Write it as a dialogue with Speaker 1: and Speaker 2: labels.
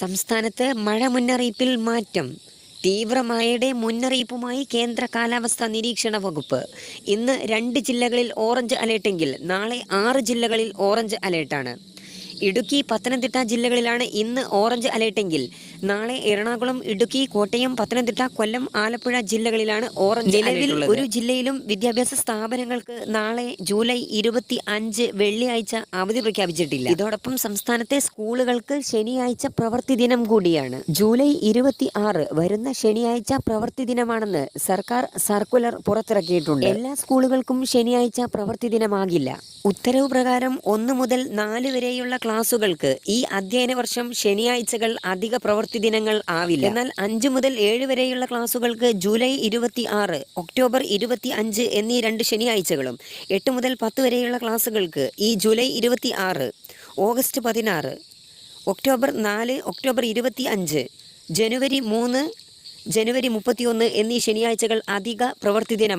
Speaker 1: സംസ്ഥാനത്ത് മഴ മുന്നറിയിപ്പിൽ മാറ്റം. തീവ്രമഴയുടെ മുന്നറിയിപ്പുമായി കേന്ദ്ര കാലാവസ്ഥാ നിരീക്ഷണ വകുപ്പ്. ഇന്ന് രണ്ട് ജില്ലകളിൽ ഓറഞ്ച് അലേർട്ടെങ്കിൽ നാളെ ആറ് ജില്ലകളിൽ ഓറഞ്ച് അലേർട്ടാണ്. ഇടുക്കി പത്തനംതിട്ട ജില്ലകളിലാണ് ഇന്ന് ഓറഞ്ച് അലേർട്ടെങ്കിൽ നാളെ എറണാകുളം ഇടുക്കി കോട്ടയം പത്തനംതിട്ട കൊല്ലം ആലപ്പുഴ ജില്ലകളിലാണ് ഓറഞ്ച് നിലവിൽ ഒരു ജില്ലയിലും വിദ്യാഭ്യാസ സ്ഥാപനങ്ങൾക്ക് നാളെ ജൂലൈ ഇരുപത്തി അഞ്ച് വെള്ളിയാഴ്ച അവധി പ്രഖ്യാപിച്ചിട്ടില്ല. ഇതോടൊപ്പം സംസ്ഥാനത്തെ സ്കൂളുകൾക്ക് ശനിയാഴ്ച പ്രവൃത്തി ദിനം കൂടിയാണ്. ജൂലൈ ഇരുപത്തി ആറ് വരുന്ന ശനിയാഴ്ച പ്രവൃത്തി ദിനമാണെന്ന് സർക്കാർ സർക്കുലർ പുറത്തിറക്കിയിട്ടുണ്ട്. എല്ലാ സ്കൂളുകൾക്കും ശനിയാഴ്ച പ്രവൃത്തി ദിനമാകില്ല. ഉത്തരവ് പ്രകാരം ഒന്ന് മുതൽ നാല് വരെയുള്ള ക്ലാസുകൾക്ക് ഈ അധ്യയന വർഷം ശനിയാഴ്ചകൾ അധിക പ്രവൃത്തി ദിനങ്ങൾ ആവില്ല. എന്നാൽ അഞ്ച് മുതൽ ഏഴ് വരെയുള്ള ക്ലാസുകൾക്ക് ജൂലൈ ഇരുപത്തി ആറ് ഒക്ടോബർ ഇരുപത്തി അഞ്ച് എന്നീ രണ്ട് ശനിയാഴ്ചകളും എട്ട് മുതൽ പത്ത് വരെയുള്ള ക്ലാസുകൾക്ക് ഈ ജൂലൈ ഇരുപത്തി ആറ് ഓഗസ്റ്റ് പതിനാറ് ഒക്ടോബർ നാല് ഒക്ടോബർ ഇരുപത്തി അഞ്ച് ജനുവരി മൂന്ന് ജനുവരി മുപ്പത്തിയൊന്ന് എന്നീ ശനിയാഴ്ചകൾ അധിക പ്രവൃത്തി ദിനമാണ്